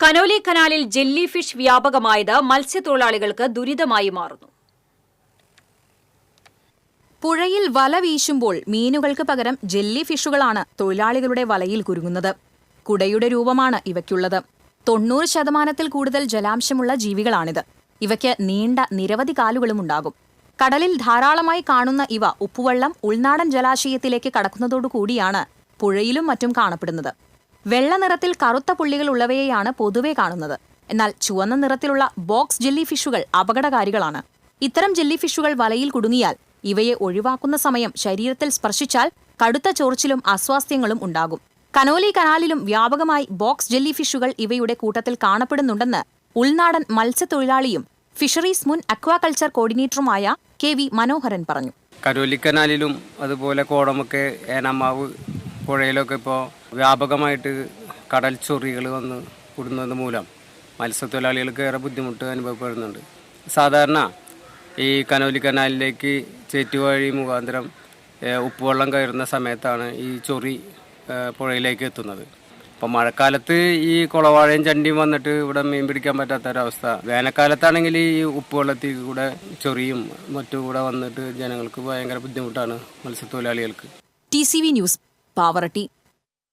Conolly കനാലിൽ jelly fish വ്യാപകമായത് മത്സ്യത്തൊഴിലാളികൾക്ക് ദുരിതമായി മാറുന്നു. പുഴയിൽ വല വീശുമ്പോൾ മീനുകൾക്ക് പകരം ജെല്ലി ഫിഷുകളാണ് തൊഴിലാളികളുടെ വലയിൽ കുരുങ്ങുന്നത്. കുടയുടെ രൂപമാണ് ഇവയ്ക്കുള്ളത്. തൊണ്ണൂറ് ശതമാനത്തിൽ കൂടുതൽ ജലാംശമുള്ള ജീവികളാണിത്. ഇവയ്ക്ക് നീണ്ട നിരവധി കാലുകളും ഉണ്ടാകും. കടലിൽ ധാരാളമായി കാണുന്ന ഇവ ഉപ്പുവെള്ളം ഉൾനാടൻ ജലാശയത്തിലേക്ക് കടക്കുന്നതോടുകൂടിയാണ് പുഴയിലും മറ്റും കാണപ്പെടുന്നത്. വെള്ള നിറത്തിൽ കറുത്ത പുള്ളികൾ ഉള്ളവയെയാണ് പൊതുവെ കാണുന്നത്. എന്നാൽ ചുവന്ന നിറത്തിലുള്ള ബോക്സ് ജെല്ലി ഫിഷുകൾ അപകടകാരികളാണ്. ഇത്തരം ജെല്ലി ഫിഷുകൾ വലയിൽ കുടുങ്ങിയാൽ ഇവയെ ഒഴിവാക്കുന്ന സമയം ശരീരത്തിൽ സ്പർശിച്ചാൽ കടുത്ത ചോർച്ചിലും അസ്വാസ്ഥ്യങ്ങളും ഉണ്ടാകും. കനോലി കനാലിലും വ്യാപകമായി ബോക്സ് ജെല്ലി ഫിഷുകൾ ഇവയുടെ കൂട്ടത്തിൽ കാണപ്പെടുന്നുണ്ടെന്ന് ഉൾനാടൻ മത്സ്യത്തൊഴിലാളിയും ഫിഷറീസ് മുൻ അക്വാകൾച്ചർ കോർഡിനേറ്ററുമായ കെ വി മനോഹരൻ പറഞ്ഞു. കരോലിക്കനാലിലും അതുപോലെ കോടമൊക്കെ ഏനാമാവ് പുഴയിലൊക്കെ ഇപ്പോൾ വ്യാപകമായിട്ട് കടൽ ചൊറികൾ വന്ന് കൂടുന്നത് മൂലം മത്സ്യത്തൊഴിലാളികൾക്ക് ഏറെ ബുദ്ധിമുട്ട് അനുഭവപ്പെടുന്നുണ്ട്. സാധാരണ ഈ കനോലി കനാലിലേക്ക് ചേറ്റുവഴി മുഖാന്തരം ഉപ്പുവെള്ളം കയറുന്ന സമയത്താണ് ഈ ചൊറി പുഴയിലേക്ക് എത്തുന്നത്. അപ്പോൾ മഴക്കാലത്ത് ഈ കുളവാഴയും ചണ്ടിയും വന്നിട്ട് ഇവിടെ മീൻ പിടിക്കാൻ പറ്റാത്ത ഒരവസ്ഥ വേനൽക്കാലത്താണെങ്കിൽ ഈ ഉപ്പുവെള്ളത്തിൽ കൂടെ ചൊറിയും മറ്റും കൂടെ വന്നിട്ട് ജനങ്ങൾക്ക് ഭയങ്കര ബുദ്ധിമുട്ടാണ് മത്സ്യത്തൊഴിലാളികൾക്ക്. T C V news Pavaratty.